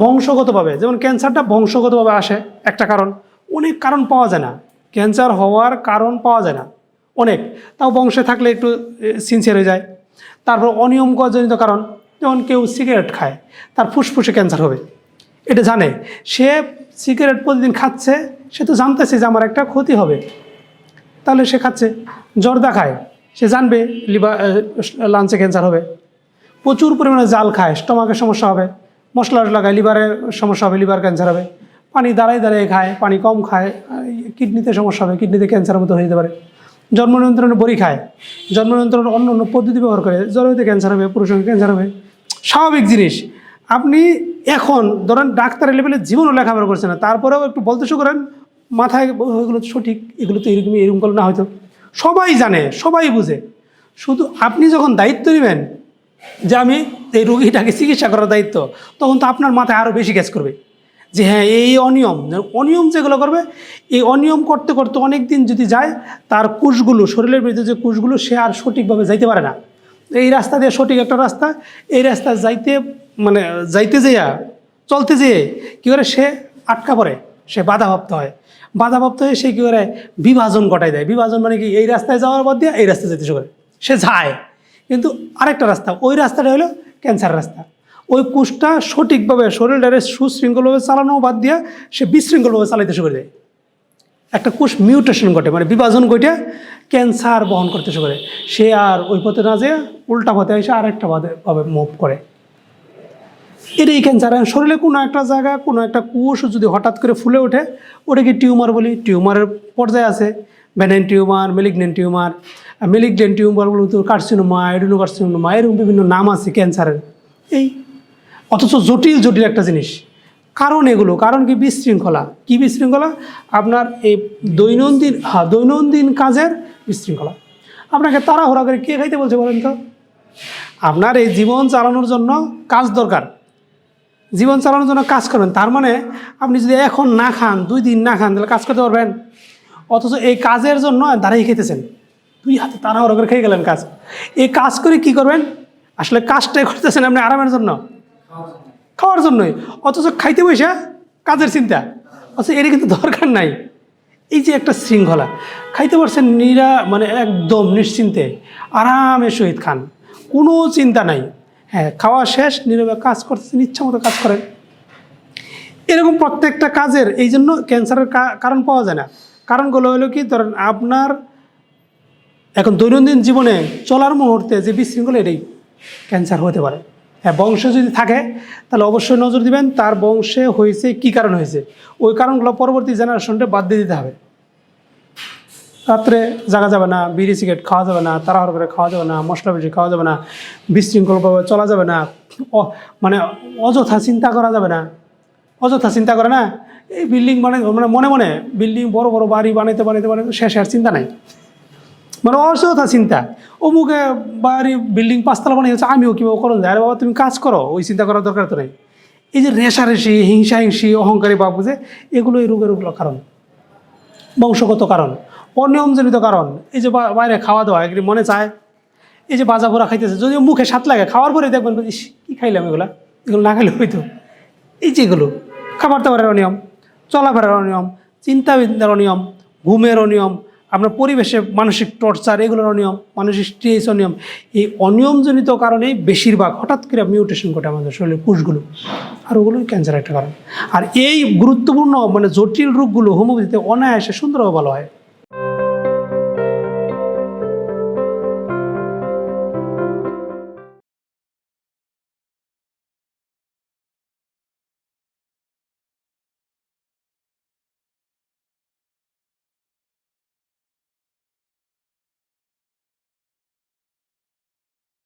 বংশগতভাবে, যেমন ক্যান্সারটা বংশগতভাবে আসে, একটা কারণ। অনেক কারণ পাওয়া যায় না। ক্যান্সার হওয়ার কারণ পাওয়া যায় না। অনেক। তাও বংশে থাকলে একটু সিনসিয়ার হয়ে যায়। তারপর অনিয়মজনিত কারণ, যেমন কেউ সিগারেট খায়, তার ফুসফুসে ক্যান্সার হবে। এটা জানে। সে সিগারেট প্রতিদিন খাচ্ছে, সে তো জানতেছে যে আমার একটা ক্ষতি হবে। তাহলে সে খাচ্ছে। জর্দা খায়, সে জানবে লিভার লাঞ্চে ক্যান্সার হবে। প্রচুর পরিমাণে জাল খায়, স্টমাকের সমস্যা হবে। মশলা টশলা খায় লিভারের সমস্যা হবে লিভার ক্যান্সার হবে। পানি দাঁড়ায় দাঁড়িয়ে খায়, পানি কম খায়, কিডনিতে সমস্যা হবে, কিডনিতে ক্যান্সারের মতো হয়ে যেতে পারে। জন্ম নিয়ন্ত্রণে বড়ি খায়, জন্ম নিয়ন্ত্রণের অন্য অন্য পদ্ধতি ব্যবহার করে জলবায়ুতে ক্যান্সার হবে পুরুষের ক্যান্সার হবে। স্বাভাবিক জিনিস, আপনি এখন ধরেন ডাক্তারের লেভেলে জীবনও লেখাপড়া করছে না, তারপরেও একটু বলতে শুরু করেন, মাথায় এগুলো সঠিক, এগুলো তো এরকমই, এরকম করলে না হয়তো। সবাই জানে, সবাই বুঝে। শুধু আপনি যখন দায়িত্ব নেবেন যে আমি এই রুগীটাকে চিকিৎসা করার দায়িত্ব, তখন তো আপনার মাথায় আরও বেশি কাজ করবে। যে হ্যাঁ এই অনিয়ম অনিয়ম যেগুলো করবে, এই অনিয়ম করতে করতে অনেক দিন যদি যায়, তার কোষগুলো, শরীরের ভিতরে যে কোষগুলো, সে আর সঠিকভাবে যাইতে পারে না। এই রাস্তা দিয়ে সঠিক একটা রাস্তা, এই রাস্তা যাইতে মানে যাইতে যেয়া চলতে যেয়ে কী করে সে আটকা পড়ে, সে বাধাপ্রাপ্ত হয়। বাধাপ্রাপ্ত হয়ে সে কী করে বিভাজন ঘটাই দেয়। বিভাজন মানে কি, এই রাস্তায় যাওয়ার বাদ দিয়ে এই রাস্তায় যেতে শুরু করে। সে যায়। কিন্তু আরেকটা রাস্তা, ওই রাস্তাটা হলো ক্যান্সার রাস্তা। ওই কোষটা সঠিকভাবে শরীরটারে সুশৃঙ্খলভাবে চালানো বাদ দিয়ে সে বিশৃঙ্খলভাবে চালাইতে শুরু করে দেয়। একটা কোষ মিউটেশন ঘটে মানে বিভাজন ঘটে ক্যান্সার বহন করতে শুরু করে। সে আর ওই পথে না যেয়ে উল্টা পথে এসে আরেকটা ভাবে মুভ করে। এটাই ক্যান্সার। শরীরে কোনো একটা জায়গা কোনো একটা কোষ যদি হঠাৎ করে ফুলে ওঠে, ওটাকে টিউমার বলি। টিউমারের পর্যায়ে আছে। Benign tumour malignant tumour malignant টিউমারগুলো তো কার্সিনোমা এডুনোকার্সিনোমা এরকম বিভিন্ন নাম আছে ক্যান্সারের। এই অথচ জটিল জটিল একটা জিনিস। কারণ এগুলো, কারণ কি বিশৃঙ্খলা? কি বিশৃঙ্খলা? আপনার এই দৈনন্দিন হ্যাঁ দৈনন্দিন কাজের বিশৃঙ্খলা। আপনাকে তাড়াহুড়া করে কে খাইতে বলছে বলেন তো? আপনার এই জীবন চালানোর জন্য কাজ দরকার। জীবন চালানোর জন্য কাজ করবেন। তার মানে আপনি যদি এখন না খান, দুই দিন না খান, তাহলে কাজ করতে পারবেন। অথচ এই কাজের জন্য দাঁড়িয়ে খেতেছেন। দুই হাতে তাড়াহুড়া করে খেয়ে গেলেন কাজ। এই কাজ করে কি করবেন? আসলে কাজটাই করতেছেন আপনি আরামের জন্য। খাওয়ার জন্যই। অথচ খাইতে বসে কাজের চিন্তা। আচ্ছা এর কিন্তু দরকার নাই। এই যে একটা শৃঙ্খলা। খাইতে পারছেন নিরা মানে একদম নিশ্চিন্তে, আরামে শহীদ খান। কোনো চিন্তা নাই। হ্যাঁ খাওয়া শেষ, নীরবে কাজ করতেছেন, ইচ্ছা মতো কাজ করেন। এরকম প্রত্যেকটা কাজের এই জন্য ক্যান্সারের কারণ পাওয়া যায় না। কারণগুলো হলো কি, ধরেন আপনার এখন দৈনন্দিন জীবনে চলার মুহূর্তে যে বিশৃঙ্খলা এটাই ক্যান্সার হতে পারে। হ্যাঁ বংশ যদি থাকে, তাহলে অবশ্যই নজর দিবেন তার বংশে হয়েছে, কি কারণ হয়েছে। ওই কারণগুলো পরবর্তী জেনারেশনটা বাদ দিয়ে দিতে হবে। রাত্রে জাগা যাবে না, বিড়ি সিগারেট খাওয়া যাবে না, তাড়াহুড়ো করে খাওয়া যাবে না, মশলা বেশি খাওয়া যাবে না, বিশৃঙ্খলভাবে চলা যাবে না মানে অযথা চিন্তা করা যাবে না। অযথা চিন্তা করে না, এই বিল্ডিং বানাই মানে মনে মনে বিল্ডিং বড় বড় বাড়ি বানাইতে বানাইতে বানাইতে শেষ আর চিন্তা নাই। মানে অযথা চিন্তা। অমুকে বাড়ি বিল্ডিং পাঁচতলা বানিয়েছে আমিও কীভাবে যায় আরে বাবা, তুমি কাজ করো, ওই চিন্তা করার দরকার তো নেই। এই যে রেশারেশি হিংসা হিংসি অহংকারী বাবু যে এগুলো এই রোগের ওগুলো কারণ। বংশগত কারণ, অনিয়মজনিত কারণ। এই যে বাইরে খাওয়া দাওয়া এগুলি মনে চায়, এই যে বাজা পোড়া খাইতেছে, যদিও মুখে স্বাদ লাগে, খাওয়ার পরে দেখবেন ইস, কী খাইলাম এগুলা? এগুলো না খাইলে হইতো এই যে এগুলো, খাবার দাবারের অনিয়ম, চলাফেরার অনিয়ম চিন্তাবিদ্যার অনিয়ম, ঘুমের অনিয়ম আপনার পরিবেশে মানসিক টর্চার এগুলোর অনিয়ম, মানসিক স্ট্রেস অনিয়ম, এই অনিয়মজনিত কারণেই বেশিরভাগ হঠাৎ করে মিউটেশন ঘটে আমাদের শরীরের কোষগুলো আর ওগুলোই ক্যান্সার একটা কারণ। আর এই গুরুত্বপূর্ণ মানে জটিল রোগগুলো হোমিওপ্যাথিতে অনায়াসে সুন্দরভাবে ভালো হয়।